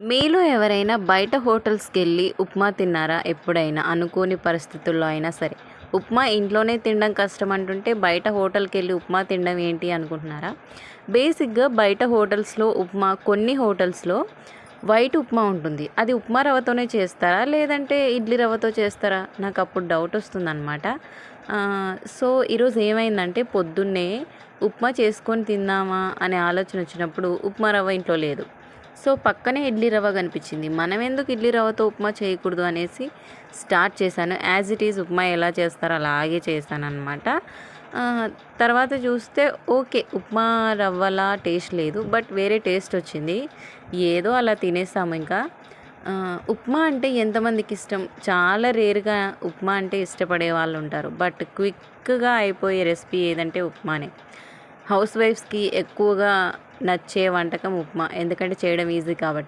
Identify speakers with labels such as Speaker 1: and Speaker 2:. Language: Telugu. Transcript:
Speaker 1: మీలో ఎవరైనా బయట హోటల్స్కి వెళ్ళి ఉప్మా తిన్నారా? ఎప్పుడైనా అనుకోని పరిస్థితుల్లో అయినా సరే. ఉప్మా ఇంట్లోనే తినడం కష్టం అంటుంటే బయట హోటల్కి వెళ్ళి ఉప్మా తినడం ఏంటి అనుకుంటున్నారా? బేసిక్గా బయట హోటల్స్లో ఉప్మా కొన్ని హోటల్స్లో వైట్ ఉప్మా ఉంటుంది. అది ఉప్మా రవ్వతోనే చేస్తారా? లేదంటే ఇడ్లీ రవ్వతో చేస్తారా? నాకు అప్పుడు డౌట్ వస్తుందన్నమాట. సో ఈరోజు ఏమైందంటే పొద్దున్నే ఉప్మా చేసుకొని తిందామా అనే ఆలోచన వచ్చినప్పుడు ఉప్మా రవ్వ ఇంట్లో లేదు. సో పక్కనే ఇడ్లీ రవ్వ కనిపించింది. మనం ఎందుకు ఇడ్లీ రవ్వతో ఉప్మా చేయకూడదు అనేసి స్టార్ట్ చేశాను. యాజ్ ఇట్ ఈజ్ ఉప్మా ఎలా చేస్తారో అలాగే చేశాను అనమాట తర్వాత చూస్తే ఓకే ఉప్మా రవ్వలా టేస్ట్ లేదు బట్ వేరే టేస్ట్ వచ్చింది. ఏదో అలా తినేసాము ఇంకా. ఉప్మా అంటే ఎంతమందికి ఇష్టం? చాలా రేర్గా ఉప్మా అంటే ఇష్టపడే వాళ్ళు ఉంటారు. బట్ క్విక్గా అయిపోయే రెసిపీ ఏదంటే ఉప్మానే. హౌస్ వైఫ్స్కి ఎక్కువగా నచ్చే వంటకం ఉప్మా. ఎందుకంటే చేయడం ఈజీ కాబట్టి.